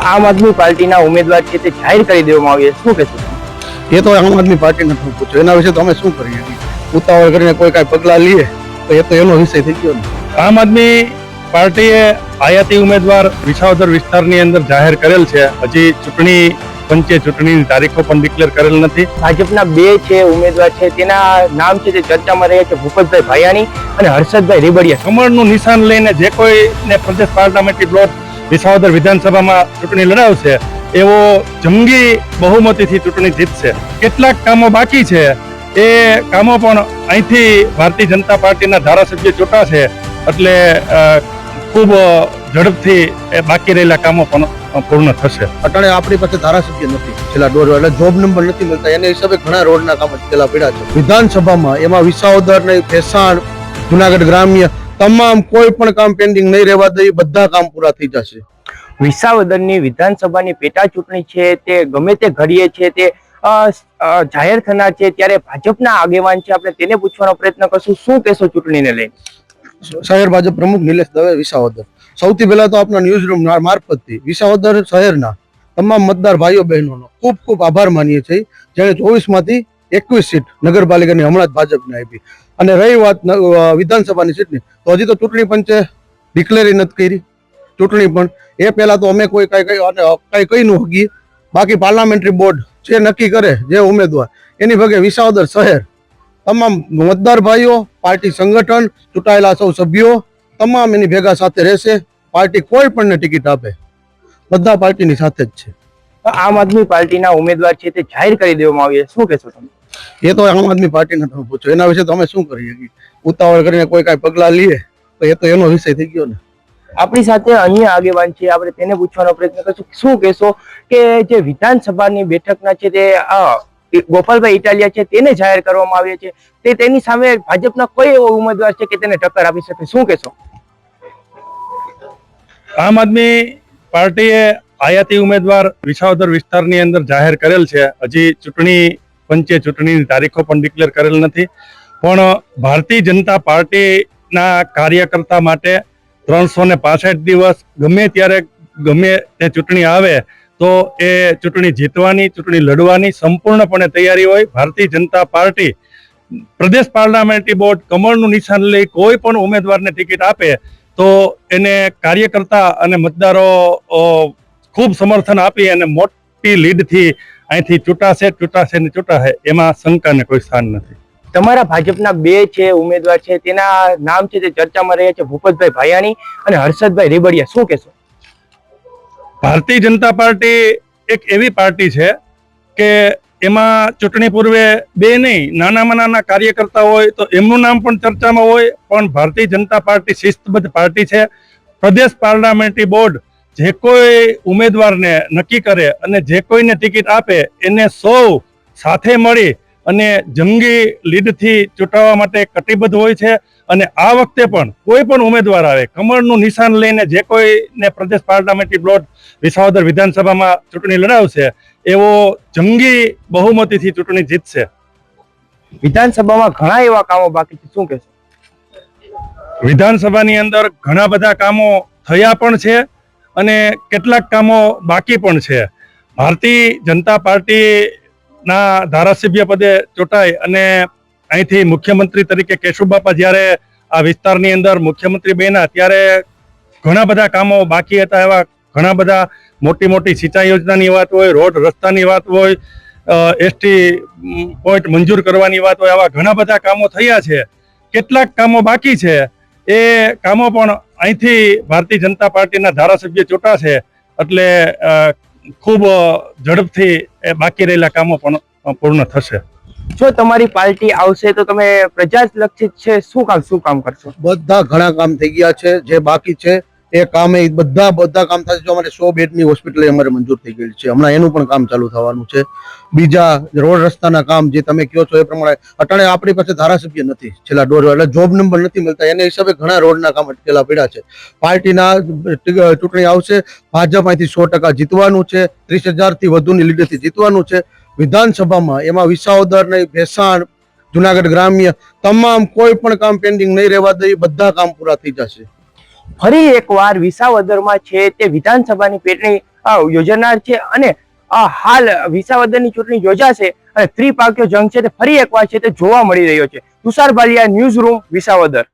આમ આદમી પાર્ટીના ઉમેદવાર છે તે જાહેર કરી દેવામાં આવ્યા શું કહેશો એ તો આમ આદમી પાર્ટીને તમે પૂછો એના વિશે તો અમે શું કરીએ? ઉતાવળ કરીને કોઈ કાંઈ પગલાં લઈએ તો એ તો એનો વિષય થઈ ગયો ને. આમ આદમી પાર્ટીએ આયાતી ઉમેદવાર વિસાવદર વિસ્તારની અંદર જાહેર કરેલ છે. હજી ચૂંટણી પંચે ચૂંટણીની તારીખો પણ ડિક્લેર કરેલ નથી. ભાજપના બે છે ઉમેદવાર છે તેના નામ છે જે ચર્ચામાં રહ્યા છે ભૂપતભાઈ ભાયાણી અને હર્ષદભાઈ રેબડિયા. કમળનું નિશાન લઈને જે કોઈને પ્રદેશ પાર્લામેન્ટરી બ્લોક વિસાવદર વિધાનસભામાં ચૂંટણી લડાવશે એવો જંગી બહુમતીથી ચૂંટણી જીતશે કેટલાક કામો બાકી છે. એ કામો પણ અહીંથી ભારતીય જનતા પાર્ટીના ધારાસભ્ય ચૂંટાશે એટલે ખૂબ ઝડપથી એ બાકી રહેલા કામો પણ પૂર્ણ થશે. અટાણે આપણી પાસે ધારાસભ્ય નથી. છેલ્લા દોઢ એટલે જોબ નંબર નથી મળતા. એને હિસાબે ઘણા રોડના કામ છેલ્લા પડ્યા છે. વિધાનસભામાં એમાં વિસાવદર ને ભેસાણ જુનાગઢ ગ્રામ્ય તમામ કોઈ પણ કામ પેન્ડિંગ નહીં રહેવા દઈ બધા કામ પૂરા થઈ જશે. વિસાવદરની વિધાનસભાની પેટા ચૂંટણી છે તે ગમે તે ઘડીએ છે તે જાહેર થનાર છે ત્યારે ભાજપના આગેવાન છે આપણે તેને પૂછવાનો પ્રયત્ન કરશું. શું કહેશો ચૂંટણીને લઈને? શહેર ભાજપ પ્રમુખ નિલેશ દવે વિસાવદર. સૌથી પહેલા તો આપણા ન્યૂઝ રૂમ મારફતથી વિસાવદર શહેરના તમામ મતદાર ભાઈઓ બહેનોનો ખૂબ ખૂબ આભાર માનીએ છીએ. જેણે ચોવીસમાંથી એકવીસ સીટ નગરપાલિકાની હમણાં જ ભાજપને આપી. અને રહી વાત વિધાનસભાની સીટની, તો હજી તો ચૂંટણી પંચે ડિક્લેરી નથી કરી. ચૂંટણી પણ, એ પહેલાં તો અમે કોઈ કાંઈ કઈ અને કાંઈ કહી નું હગીએ બાકી પાર્લામેન્ટરી બોર્ડ જે નક્કી કરે, જે ઉમેદવાર, એની ભગે વિસાવદર શહેર, તમામ મતદાર ભાઈઓ, પાર્ટી સંગઠન, ચૂંટાયેલા સૌ સભ્યો, તમામ એની ભેગા સાથે રહેશે. પાર્ટી કોઈ પણને ટિકિટ આપે. બધા પાર્ટીની સાથે જ છે. આમ આદમી પાર્ટીના ઉમેદવાર છે તે જાહેર કરી દેવામાં આવ્યા શું કહેશો તમે? એ તો આમ આદમી પાર્ટીને તમે પૂછો. એના વિશે તો અમે શું કરીએ ઉતાવળ કરીને કોઈ કાંઈ પગલાં લઈએ તો એ તો એનો વિષય થઈ ગયો ને. આપણી સાથે અન્ય આગેવાન છે. આપણે તેને પૂછવાનો પ્રયત્ન કરશું. શું કહેશો કે જે વિધાનસભાની બેઠકના છે તે ગોપાલભાઈ ઇટાલિયા છે તેને જાહેર કરવામાં આવ્યા છે. તે તેની સામે ભાજપના કોઈ એવો ઉમેદવાર છે કે તેને ટક્કર આપી શકે? શું કહેશો? આમ આદમી પાર્ટીએ આયાતી ઉમેદવાર વિસાવદર વિસ્તારની અંદર જાહેર કરેલ છે. હજી ચૂંટણી પંચે ચૂંટણીની તારીખો પણ ડિક્લેર કરેલ નથી. પણ ભારતીય જનતા પાર્ટીના કાર્યકર્તા માટે ત્રણસો ને દિવસ, ગમે ત્યારે ગમે તે ચૂંટણી આવે, તો એ ચૂંટણી જીતવાની, ચૂંટણી લડવાની સંપૂર્ણપણે તૈયારી હોય. ભારતીય જનતા પાર્ટી, પ્રદેશ પાર્લામેન્ટરી બોર્ડ કમળનું નિશાન લઈ કોઈ પણ ઉમેદવારને ટિકિટ આપે, તો એને કાર્યકર્તા અને મતદારો ખૂબ સમર્થન આપી અને મોટી લીડથી અહીંથી ચૂંટાશે ચૂંટાશે ને ચૂંટાશે એમાં શંકાને કોઈ સ્થાન નથી. તમારા ભાજપના બે છે ઉમેદવાર છે તેના નામ છે તે ચર્ચામાં રહ્યા છે ભૂપતભાઈ ભાયાણી અને હર્ષદભાઈ રેબડિયા. શું કહેશો? ભારતીય જનતા પાર્ટી એક એવી પાર્ટી છે કે એમાં ચૂંટણી પૂર્વે બે નહીં નાનામાં નાના કાર્યકર્તા હોય તો એમનું નામ પણ ચર્ચામાં હોય પણ ભારતીય જનતા પાર્ટી શિસ્તબદ્ધ પાર્ટી છે. પ્રદેશ પાર્લામેન્ટરી બોર્ડ જે કોઈ ઉમેદવારને નક્કી કરે અને જે કોઈને ટિકિટ આપે એને સૌ સાથે મળી અને જંગી લીડથી ચૂંટાવવા માટે કટિબદ્ધ હોય છે. અને આ વખતે પણ કોઈ પણ ઉમેદવાર આવે કમળનું નિશાન લઈને જે કોઈને પ્રદેશ પાર્લામેન્ટરી બ્લોટ વિસાવદર વિધાનસભામાં ચૂંટણી લડાવશે એવો જંગી બહુમતીથી ચૂંટણી જીતશે. વિધાનસભામાં ઘણા એવા કામો બાકી છે શું કહેશો? વિધાનસભાની અંદર ઘણા બધા કામો થયા પણ છે. અને કેટલાક કામો બાકી પણ છે. ભારતીય જનતા પાર્ટીના ધારાસભ્ય પદે ચૂંટાઈ અને અહીંથી મુખ્યમંત્રી તરીકે કેશુબાપા જ્યારે આ વિસ્તારની અંદર મુખ્યમંત્રી બન્યા ત્યારે ઘણા બધા કામો બાકી હતા એવા ઘણા બધા મોટી મોટી સિંચાઈ યોજનાની વાત હોય, રોડ રસ્તાની વાત હોય એસટી પોઈન્ટ મંજૂર કરવાની વાત હોય, આવા ઘણા બધા કામો થયા છે. કેટલાક કામો બાકી છે. એ કામો પણ અહીંથી ભારતીય જનતા પાર્ટીના ધારાસભ્ય ચૂંટાશે એટલે ખૂબ ઝડપથી એ બાકી રહેલા કામો પણ પૂર્ણ થશે. જો તમારી પાર્ટી આવશે તો તમે પ્રજા લક્ષિત છે? શું કામ શું કામ કરશો? બધા ઘણા કામ થઈ ગયા છે જે બાકી છે એ કામ બધા બધા કામ થશે જો અમારે સો બેડની હોસ્પિટલ અમારે મંજૂર થઈ ગયેલી છે. હમણાં એનું પણ કામ ચાલુ થવાનું છે. બીજા રોડ રસ્તાના કામ જે તમે કહો છો એ પ્રમાણે અટાણે આપણી પાસે ધારાસભ્ય નથી છેલ્લા દોઢ એટલે જોબ નંબર નથી મળતા. એને હિસાબે ઘણા રોડના કામ અટકેલા પડ્યા છે. પાર્ટીના ચૂંટણી આવશે. ભાજપ અહીંથી સો ટકા જીતવાનું છે. ત્રીસ હજારથી વધુની લીડરથી જીતવાનું છે. વિધાનસભામાં એમાં વિસાવદર નહીં ભેસાણ, જુનાગઢ ગ્રામ્ય તમામ કોઈ પણ કામ પેન્ડિંગ નહીં રહેવા દઈ બધા કામ પૂરા થઈ જશે. ફરી એકવાર વિસાવદરમાં છે તે વિધાનસભાની પેટણી યોજાનાર છે અને હાલ વિસાવદરની ચૂંટણી યોજાશે અને ત્રિપાક્યો જંગ છે તે ફરી એકવાર છે તે જોવા મળી રહ્યો છે. Tushar Baliya news room Visavadar.